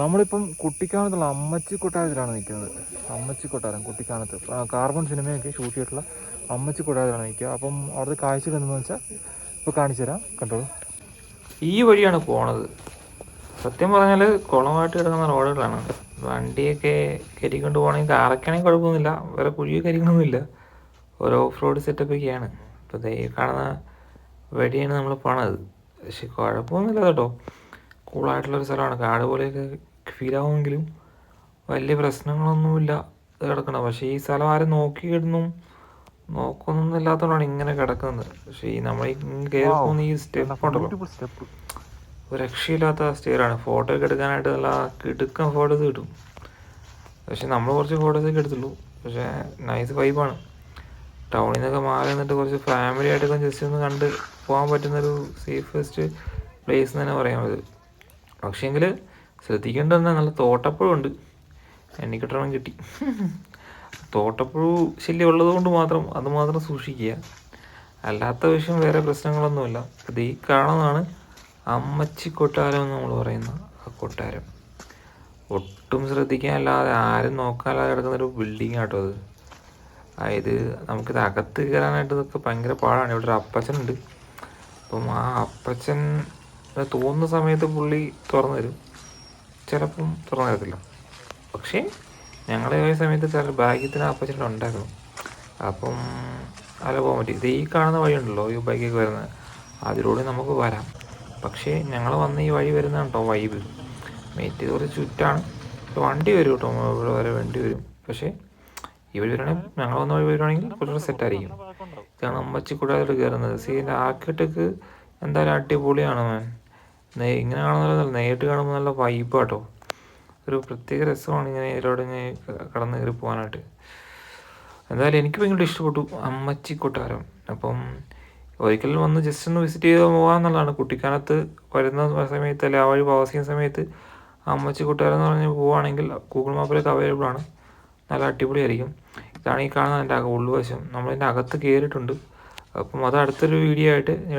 നമ്മളിപ്പം കുട്ടിക്കാനത്തുള്ള അമ്മച്ചി കൊട്ടാരത്തിലാണ് നിൽക്കുന്നത്. അമ്മച്ചി കൊട്ടാരം കുട്ടിക്കാനത്ത്. കാർബൺ സിനിമയൊക്കെ ഷൂട്ട് ചെയ്തിട്ടുള്ള അമ്മച്ചി കൊട്ടാരത്തിലാണ് നിൽക്കുക. അപ്പം അവിടുത്തെ കാഴ്ചകൾ എന്താണെന്ന് വെച്ചാൽ ഇപ്പോൾ കാണിച്ചു തരാം. കണ്ടോളൂ ഈ വഴിയാണ് പോണത്. സത്യം പറഞ്ഞാൽ കുളമായിട്ട് കിടക്കുന്ന റോഡുകളാണ്. വണ്ടിയൊക്കെ കയറ്റിക്കൊണ്ട് പോകണമെങ്കിൽ കാറൊക്കെയാണെങ്കിൽ കുഴപ്പമൊന്നുമില്ല. വേറെ കുഴി കരിക്കണമൊന്നുമില്ല ഒരു ഓഫ് റോഡ് സെറ്റപ്പൊക്കെയാണ് ഇപ്പോൾ ദേ കാണുന്ന വഴിയാണ് നമ്മൾ പോണത്. പക്ഷെ കുഴപ്പമൊന്നുമില്ല കേട്ടോ. കൂളായിട്ടുള്ളൊരു സ്ഥലമാണ്. കാട് പോലെയൊക്കെ ഫീൽ ആവുമെങ്കിലും വലിയ പ്രശ്നങ്ങളൊന്നുമില്ല. കിടക്കണം. പക്ഷേ ഈ സ്ഥലം ആരും നോക്കിയിടുന്നു നോക്കൊന്നും ഇല്ലാത്തതുകൊണ്ടാണ് ഇങ്ങനെ കിടക്കുന്നത്. പക്ഷേ ഈ നമ്മൾ കയറി പോകുന്ന ഈ സ്റ്റെപ്പ് ഉണ്ടല്ലോ. ഒരു രക്ഷയില്ലാത്ത സ്റ്റേറാണ് ഫോട്ടോ ഒക്കെ എടുക്കാനായിട്ട് നല്ല കിടുക്കം ഫോട്ടോസ് കിട്ടും. പക്ഷെ നമ്മൾ കുറച്ച് ഫോട്ടോസൊക്കെ എടുത്തുള്ളൂ. പക്ഷേ നൈസ് വൈബാണ് ടൗണിൽ നിന്നൊക്കെ മാറി നിന്നിട്ട് കുറച്ച് ഫാമിലി ആയിട്ടൊക്കെ ജസ്റ്റ് ഒന്ന് കണ്ട് പോകാൻ പറ്റുന്നൊരു സേഫസ്റ്റ് പ്ലേസ് എന്ന് തന്നെ പറയാം അത്. പക്ഷേങ്കിൽ ശ്രദ്ധിക്കേണ്ടത് തന്നെ നല്ല തോട്ടപ്പുഴ ഉണ്ട്. എണ്ണിക്കിട്ടണം കിട്ടി. തോട്ടപ്പുഴു ശല്യം ഉള്ളത് കൊണ്ട് മാത്രം അത് മാത്രം സൂക്ഷിക്കുക. അല്ലാത്ത വിഷയം വേറെ പ്രശ്നങ്ങളൊന്നുമില്ല. അത് ഈ കാണുന്നതാണ് അമ്മച്ചി കൊട്ടാരം എന്ന് നമ്മൾ പറയുന്ന ആ കൊട്ടാരം. ഒട്ടും ശ്രദ്ധിക്കാനല്ലാതെ ആരും നോക്കാനല്ലാതെ കിടക്കുന്നൊരു ബിൽഡിംഗ് ആട്ടോ അത്. അതായത് നമുക്കിത് അകത്ത് കയറാനായിട്ട് ഇതൊക്കെ ഭയങ്കര പാടാണ്. ഇവിടെ ഒരു അപ്പച്ചനുണ്ട് അപ്പം ആ അപ്പച്ചൻ തോന്നുന്ന സമയത്ത് പുള്ളി തുറന്നു തരും. ചിലപ്പം തുറന്നു തരത്തില്ല പക്ഷേ ഞങ്ങളെ ഈ സമയത്ത് ചില ഭാഗ്യത്തിന് അപ്പച്ചൻ ഉണ്ടായിരുന്നു. അപ്പം അല്ല പോകാൻ പറ്റി. ഇത് ഈ കാണുന്ന വഴിയുണ്ടല്ലോ ഈ ബൈക്കൊക്കെ വരുന്നത്. അതിലൂടെ നമുക്ക് വരാം. പക്ഷേ ഞങ്ങൾ വന്ന് ഈ വഴി വരുന്ന കേട്ടോ വൈബ്. മേറ്റ് കുറച്ച് ചുറ്റാണ്. വണ്ടി വരും കേട്ടോ ഇവിടെ വരെ വണ്ടി വരും. പക്ഷേ ഇവർ വരുവാണെങ്കിൽ ഞങ്ങൾ വന്ന വഴി വരുവാണെങ്കിൽ കുറച്ചുകൂടെ സെറ്റായിരിക്കും ഇതാണ് അമ്മച്ചിക്കുടാതിൽ കയറുന്നത്. സീന്റെ ആക്കിട്ടേക്ക് എന്തായാലും അടിപൊളിയാണ് മാൻ ഇങ്ങനെ കാണുമ്പോൾ നേരിട്ട് കാണുമ്പോൾ നല്ല വൈബ് ആട്ടോ. ഒരു പ്രത്യേക രസമാണ് ഇങ്ങനെ ഇതിലൂടെ ഇങ്ങനെ കടന്നു കയറി പോകാനായിട്ട്. എന്തായാലും എനിക്ക് ഭയങ്കര ഇഷ്ടപ്പെട്ടു അമ്മച്ചി കൊട്ടാരം. അപ്പം ഒരിക്കൽ വന്ന് ജസ്റ്റ് ഒന്ന് വിസിറ്റ് ചെയ്ത് പോകാമെന്നുള്ളതാണ് കുട്ടിക്കാലത്ത് വരുന്ന സമയത്ത് അല്ലെ ആ വഴി ചെയ്യുന്ന സമയത്ത് അമ്മച്ചി കൊട്ടാരം എന്ന് പറഞ്ഞ് പോവുകയാണെങ്കിൽ ഗൂഗിൾ മാപ്പിലൊക്കെ അവൈലബിൾ ആണ്. നല്ല അടിപൊളിയായിരിക്കും. ഇതാണ് ഈ കാണുന്ന എന്റെ ഉള്ളുവശം നമ്മളതിന്റെ അകത്ത് കയറിയിട്ടുണ്ട്. അപ്പം അത് അടുത്തൊരു വീഡിയോ ആയിട്ട് ഞാൻ